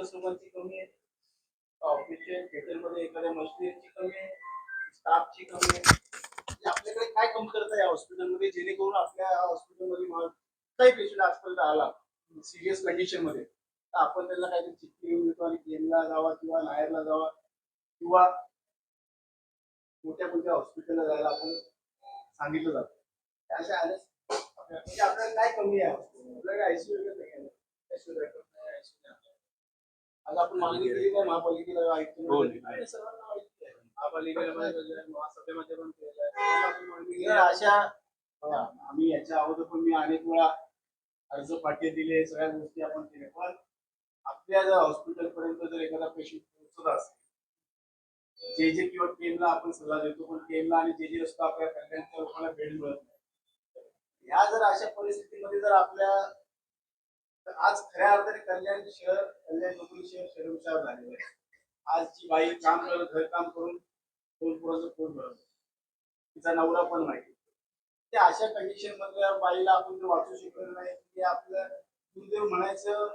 कस्टमरची कमी आहे. ऑफिसचे थिएटरमध्ये एखाद्या मशिनरीची कमी आहे. स्टाफची कमी आहे. म्हणजे आपल्याकडे काय कमतरता आहे हॉस्पिटलमध्ये जेणेकरून आपल्या हॉस्पिटलमध्ये काही पेशंट आजपर्यंत आला. सिरियस कंडिशनमध्ये तर आपण त्याला काहीतरी चिठ्ठी घेऊन देतो आणि केमला जावा किंवा नायरला जावा किंवा मोठ्या मोठ्या हॉस्पिटलला जायला आपण सांगितलं जातं. अशा म्हणजे आपल्याला काय कमी आहे? आपल्याकडे आयसीयू वगैरे नाही आहे ICU backup नाही, ICU नाही. आज आपण मागणी केली नाही महापालिकेला आयुक्त हो. आणि सर्वांना माहिती आहे. महापालिकेला आहे, महासभेमध्ये पण केलेलं आहे. अशा बघा, आम्ही याच्या अगोदर पण मी अनेक वेळा अर्ज पाठी दिले सगळ्या गोष्टी आपण केल्या पण आपल्या जर हॉस्पिटल पर्यंत जर एखादा पेशंट पोहोचत असेल जे जे किंवा केमला आपण सल्ला देतो पण केमला आणि जे जे असतो आपल्या कल्याणच्या लोकांना बेड मिळत नाही ह्या जर अशा परिस्थितीमध्ये जर आपल्या आज खऱ्या अर्थाने कल्याण शहर कल्याण नोकरी शहर शहरविचार झालेलं आहे. आजची बाई काम करत घर काम करून दोन पोराचं पोट भरत तिचा नवरा पण माहिती ते अशा कंडिशन मधल्या बाईला आपण जर वाचू शकलो नाही. की आपलं दुर्दैव म्हणायचं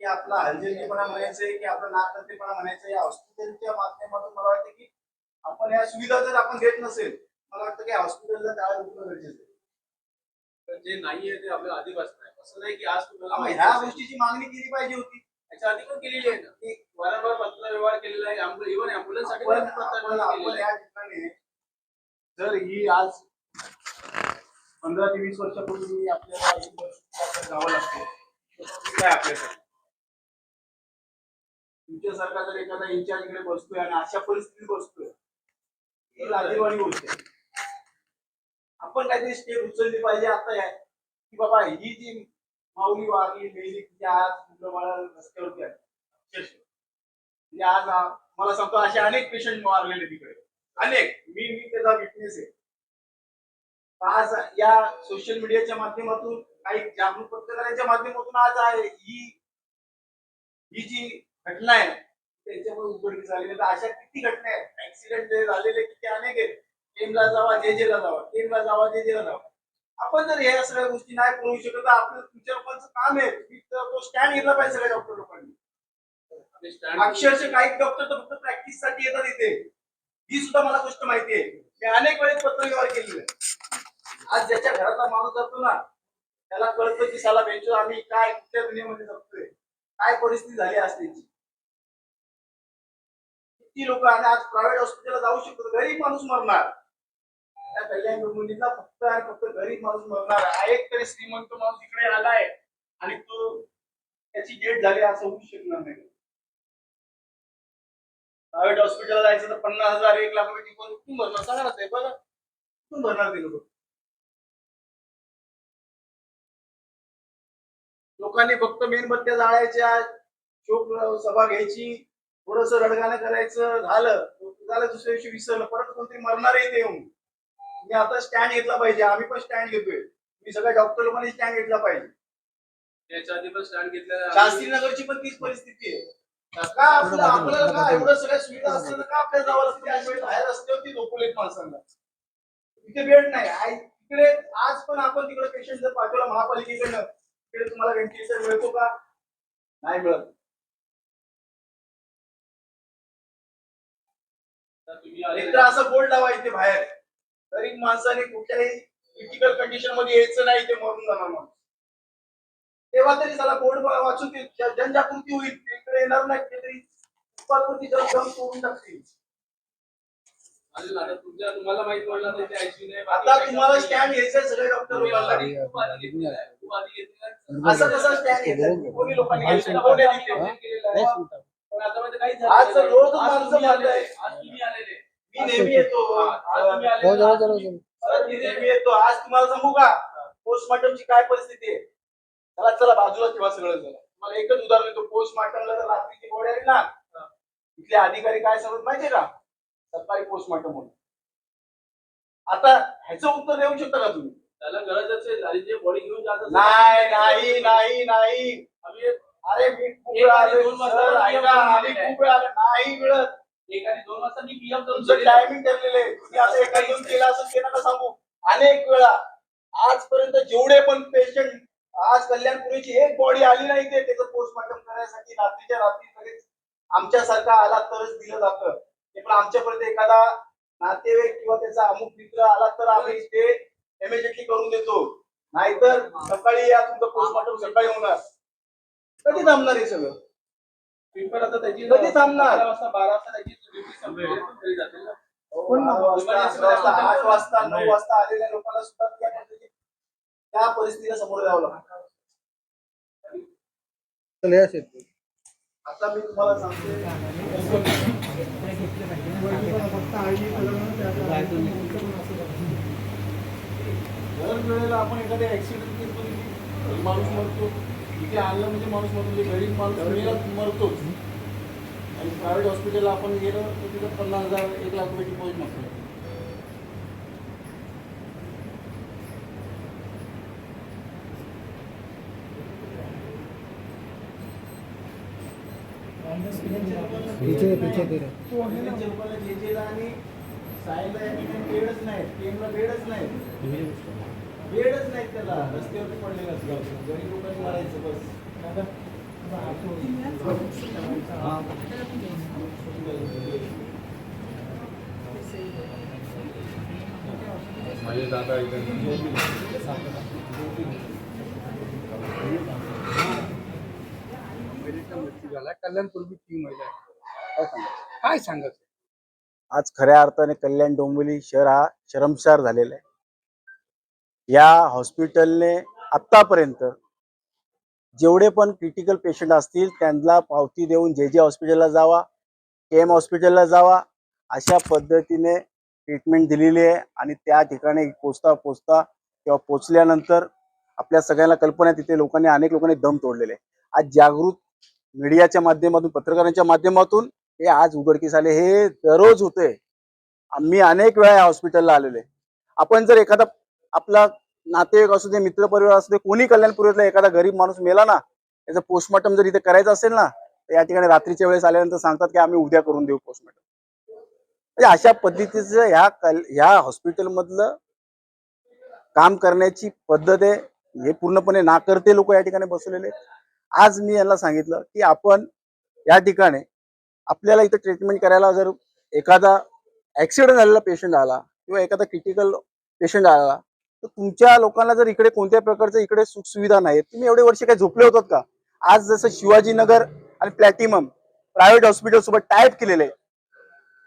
की आपला हलजलीपणा म्हणायचंय की आपला नाकर्तेपणा म्हणायचं या हॉस्पिटलच्या माध्यमातून मला वाटतं की आपण या सुविधा जर आपण घेत नसेल मला वाटतं की हॉस्पिटलला त्याला रुग्ण गरजेचं आहे. जे नाहीये ते आपल्याला आधीपासून असं नाही की आज तुम्हाला ह्या. गोष्टीची मागणी केली पाहिजे होती. याच्या आधी पण केलेली आहे ना? की वारंवार पत्र व्यवहार केलेला आहे इव्हन अँब्युलन्ससाठी जर ही आज पंधरा ते वीस वर्षापूर्वी आपल्याला जावं लागते काय आपल्यासाठी? तुमच्यासारखा जर एखादा इंचार्जकडे बसतोय आणि अशा परिस्थितीत बसतोय ही लाजीवाणी गोष्ट आहे. आपण काहीतरी स्टेप उचलली पाहिजे आता या की बाबा ही जी माऊली वारली मेली ती आज मुलं बाळा रस्त्यावरती आली अक्षरशः. म्हणजे आज मला सांगतो असे अनेक पेशंट मारलेले तिकडे. अनेक. मी मी त्याचा विटनेस आहे. आज या सोशल मीडियाच्या माध्यमातून काही जागरूक पत्रकारांच्या माध्यमातून आज आहे. ही ही जी घटना आहे त्याच्यामुळे उघडकी झालेली तर अशा किती घटना आहेत? ऍक्सिडेंट झालेले किती अनेक आहेत? केमला जावा जे जेला जावा. केमला जावा जे जेला जावा. आपण जर या सगळ्या गोष्टी नाही करू शकत तर आपलं तुमच्या लोकांचं काम आहे. की तो स्टँड घेतला पाहिजे सगळ्या डॉक्टर लोकांनी. अक्षरशः काही डॉक्टर तर फक्त प्रॅक्टिससाठी येतात इथे. ही सुद्धा मला गोष्ट माहिती आहे. मी अनेक वेळेस पत्रव्यवहार केलेला आहे. आज ज्याच्या घरातला माणूस जातो ना त्याला कळतं की साला बेंचो आम्ही काय कुठल्या दुनियेमध्ये जगतोय? काय परिस्थिती झाली असते त्याची. किती लोक आणि आज प्रायव्हेट हॉस्पिटलला जाऊ शकतो गरीब माणूस मरणार. त्या कल्याण मुलीला फक्त आणि फक्त गरीब माणूस मरणार आहे. एक तरी श्रीमंत माणूस इकडे आलाय आणि तो त्याची डेट झाली असं होऊ शकणार नाही. प्रायव्हेट हॉस्पिटलला जायचं तर पन्नास हजार एक लाख रुपये टिकून कुठून भरणार? सांगा ना ते बघा. कुठून भरणार ते लोक? लोकांनी फक्त मेणबत्त्या जाळायच्या शोक सभा घ्यायची थोडस रडगाणं करायचं झालं. झालं दुसऱ्या दिवशी विसरलं परत कोणतरी मरणार आहे ते येऊन. मी आता स्टँड घेतला पाहिजे. आम्ही पण स्टँड घेतोय. मी सगळ्या डॉक्टर लोकांनी स्टँड घेतला पाहिजे. याच्या आधी पण स्टँड घेतलेला शास्त्रीनगरची पण तीच परिस्थिती आहे. का आपलं आपल्याला का एवढं सगळ्या सुविधा असताना का आपल्याला जावं लागतं? त्यावेळी बाहेर रस्त्यावरती माणसांना. तिथे नाही. आय- तिकडे आज पण आपण तिकडे पेशंट जर पाठवला महापालिकेकडनं तिकडे तुम्हाला व्हेंटिलेटर मिळतो का? नाही मिळत. तुम्ही आले एक तर असं बोर्ड लावा इथे बाहेर. गरीब माणसाने कुठल्याही क्रिटिकल कंडिशनमध्ये यायचं नाही ते मरून जाणार माणूस. तेव्हा तरी त्याला बोर्ड वाचून जनजागृती होईल ते इकडे येणार नाही कुठेतरी जाऊन जाऊन सोडून टाकतील. तुम्हाला माहीत पडलं तर ते ICU नाही आता तुम्हाला स्टँड घ्यायचं आहे. सगळे डॉक्टर लोकांना. असं कसं स्टँड घ्यायचं कोणी लोकांनी आज. रोज माणसं आलेले. मारताय. आज तुम्ही आलेले मी नेहमी येतो. हो, जरा, जरा, मी नेहमी येतो. आज तुम्हाला सांगू का? पोस्टमार्टमची काय परिस्थिती आहे? चला चला बाजूला ठेवा सगळं मला एकच उदाहरण देतो. पोस्टमार्टमला जर रात्रीची बॉडी आली ना. इथले अधिकारी काय सांगत माहितीये का? सरकारी पोस्टमार्टम म्हणून. आता ह्याचं उत्तर देऊ शकता का तुम्ही? त्याला गरज असेल आणि जे बॉडी घेऊन जात नाही नाही नाही नाही. अरे मी खूप वेळा आणि आलोय, दोन वाजता सर, ऐका, आम्ही. खूप वेळा आलोय. नाही मिळत. दोन वाजता मी पीएम करून तुमचं दिलेलं आहे. टायमिंग ठरलेलं आहे. तुम्ही एका केला असं ते नका सांगू. अनेक वेळा आजपर्यंत जेवढे पण पेशंट आज कल्याणपुरीची एक बॉडी आली नाही ते त्याचं पोस्टमॉर्टम करण्यासाठी रात्रीच्या रात्री लगेच आमच्यासारखा आला तरच दिलं जातं. ते पण आमच्यापर्यंत एखादा नातेवाईक किंवा त्याचा अमुक मित्र आला तर आम्ही ते इमिजिएटली करून देतो. नाहीतर सकाळी या तुमचं पोस्टमॉर्टम सकाळी होणार. कधी थांबणार हे सगळं? पेपर आता त्याची कधी थांबणार? अकरा वाजता बारा वाजता त्याची ड्युटी संपलेली आहे, घरी जातील ना. कोण नऊ वाजता, अकरा वाजता, आठ वाजता नऊ वाजता आलेल्या लोकांना सुद्धा त्या पद्धतीने- त्या परिस्थितीला समोर जावं लागतं. आता मी तुम्हाला सांगते दर वेळेला आपण एखाद्या ऍक्सिडेंट माणूस मरतो. इथे आणलं म्हणजे माणूस म्हणजे गरीब माणूस मेला मरतोच. आणि प्रायव्हेट हॉस्पिटलला आपण गेलो तर तिथं पन्नास हजार एक लाख रुपयाची पोच नसते. पीछे पीछे जे जेला आणि ठिकाणी बेडच नाही केमला बेडच नाही बेडच नाहीत त्याला. रस्त्यावरती पडलेलं असतं गरीब लोकांनी मारायचं बस? माझे दादा इथे मृत्यू झाला कल्याणपूर्वी तीन महिला आहेत. काय सांगा काय सांगायचं आज खऱ्या अर्थाने कल्याण डोंबिवली शहर हा शरमसार झालेला आहे. या हॉस्पिटलने आत्तापर्यंत जेवढे पण क्रिटिकल पेशंट असतील त्यांना पावती देऊन जे जे हॉस्पिटलला जावा के एम हॉस्पिटलला जावा अशा पद्धतीने ट्रीटमेंट दिलेली आहे आणि त्या ठिकाणी पोचता पोचता किंवा पोचल्यानंतर आपल्या सगळ्यांना कल्पना तिथे लोकांनी अनेक लोकांनी दम तोडलेले आज जागृत मीडियाच्या माध्यमातून पत्रकारांच्या माध्यमातून हे आज उघडकीस आले. हे दररोज होते आम्ही अनेक वेळा या हॉस्पिटलला आलेले आपण जर एखादा आपला नातेवाईक असू दे मित्रपरिवार असू दे कोणी कल्याणपूर्वीतला एखादा गरीब माणूस मेला ना त्याचं पोस्टमॉर्टम जर इथे करायचं असेल ना तर या ठिकाणी रात्रीच्या वेळेस आल्यानंतर सांगतात की आम्ही उद्या करून देऊ पोस्टमॉर्टम म्हणजे अशा पद्धतीचं ह्या कल ह्या हॉस्पिटलमधलं काम करण्याची पद्धत आहे हे पूर्णपणे नाकर्ते लोक या ठिकाणी बसवलेले आज मी यांना सांगितलं की आपण या ठिकाणी आपल्याला इथं ट्रीटमेंट करायला जर एखादा ऍक्सिडेंट झालेला पेशंट आला किंवा एखादा क्रिटिकल पेशंट आला तर तुमच्या लोकांना जर इकडे कोणत्या प्रकारचं इकडे सुख सुविधा नाही तुम्ही एवढे वर्ष काही झोपले होतात का? आज जसं शिवाजीनगर आणि प्लॅटिनम प्रायव्हेट हॉस्पिटल सोबत टाईप केलेलं आहे.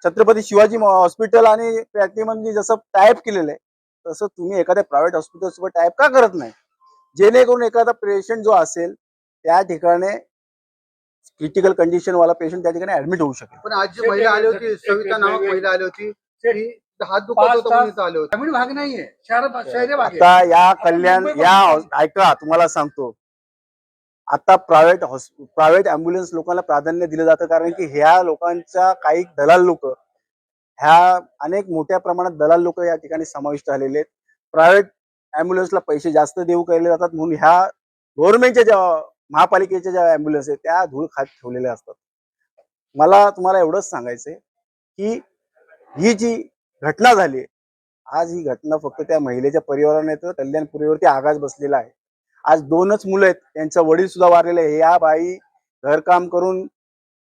छत्रपती शिवाजी हॉस्पिटल आणि प्लॅटिनमनी जसं टाईप केलेलं आहे तसं तुम्ही एखाद्या प्रायव्हेट हॉस्पिटल सोबत टाईप का करत नाही? जेणेकरून एखादा पेशंट जो असेल त्या ठिकाणी क्रिटिकल कंडिशन वाला पेशंट त्या ठिकाणी ऍडमिट होऊ शकेल. पण आज जी महिला आली होती सविता नामक महिला आली होती हात दुखत होता म्हणून इथं आले होते. ग्रामीण भाग नाहीये. शहर शहरी भाग आहे. आता या कल्याण या ऐका तुम्हाला सांगतो. आता प्रायव्हेट प्रायव्हेट अँब्युलन्स लोकांना प्राधान्य दिलं जातं कारण की ह्या लोकांच्या काही दलाल लोक ह्या अनेक मोठ्या प्रमाणात दलाल लोक या ठिकाणी समाविष्ट झालेले आहेत. प्रायव्हेट अँब्युलन्सला पैसे जास्त देऊ केले जातात म्हणून ह्या गव्हर्नमेंटच्या ज्या महापालिकेच्या ज्या अँब्युलन्स आहेत त्या धूळ खात ठेवलेल्या असतात. मला तुम्हाला एवढंच सांगायचंय की ही जी घटना झाली आज ही घटना फक्त त्या महिलेच्या परिवाराने तर कल्याणपुरीवरती आघात बसलेला आहे. आज दोनच मुलं आहेत. त्यांचा वडील सुद्धा वारलेले आहे. या बाई घरकाम करून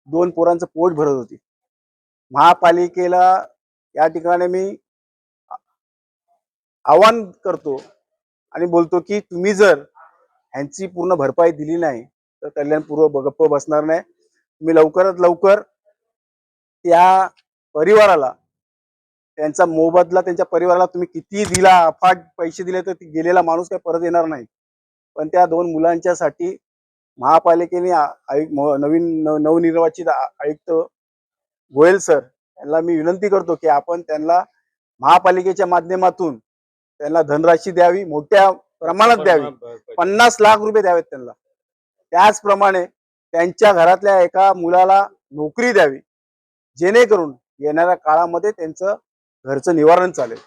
दोन पोरांचं पोट भरत होती. महापालिकेला या ठिकाणी मी आवाहन करतो आणि बोलतो की तुम्ही जर ह्यांची पूर्ण भरपाई दिली नाही तर कल्याणपूर्व गप्प बसणार नाही. तुम्ही लवकरात लवकर त्या परिवाराला त्यांचा मोबदला त्यांच्या परिवाराला तुम्ही किती दिला अफाट पैसे दिले तर गेलेला माणूस काही परत येणार नाही. पण त्या दोन मुलांच्यासाठी महापालिकेने आयुक्त आयु- नवीन नवनिर्वाचित आयुक्त गोयल सर यांना मी विनंती करतो की आपण त्यांना महापालिकेच्या माध्यमातून त्यांना धनराशी द्यावी मोठ्या प्रमाणात द्यावी. पन्नास लाख रुपये द्यावेत त्यांना. त्याचप्रमाणे त्यांच्या घरातल्या एका मुलाला नोकरी द्यावी. जेणेकरून येणाऱ्या काळामध्ये त्यांचं घरचं निवारण चालेल.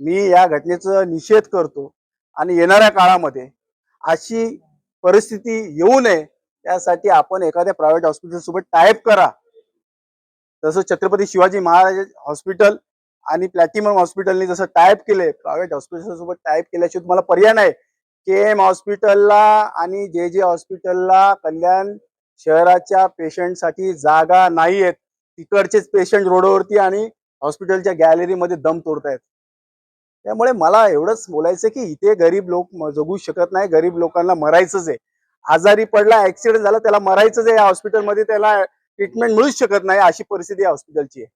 मी या घटनेचा निषेध करतो आणि येणाऱ्या काळामध्ये अशी परिस्थिती येऊ नये त्यासाठी आपण एखाद्या प्रायव्हेट हॉस्पिटल सोबत टाईप करा. जसं छत्रपती शिवाजी महाराज हॉस्पिटल आणि प्लॅटिनम हॉस्पिटलने जसं टाईप केले प्रायव्हेट हॉस्पिटल सोबत टाईप केल्याशिवाय तुम्हाला पर्याय नाही. के एम हॉस्पिटलला आणि जे जे हॉस्पिटलला कल्याण शहराच्या पेशंटसाठी जागा नाही आहेत तिकडचेच पेशंट रोडवरती आणि हॉस्पिटलच्या गॅलरीमध्ये दम तोडतायत. त्यामुळे मला एवढंच बोलायचं की इथे गरीब लोक जगू शकत नाही गरीब लोकांना मरायचंच आहे. आजारी पडला ऍक्सिडेंट झाला त्याला मरायचंच आहे या हॉस्पिटलमध्ये त्याला ट्रीटमेंट मिळूच शकत नाही अशी परिस्थिती या हॉस्पिटलची आहे.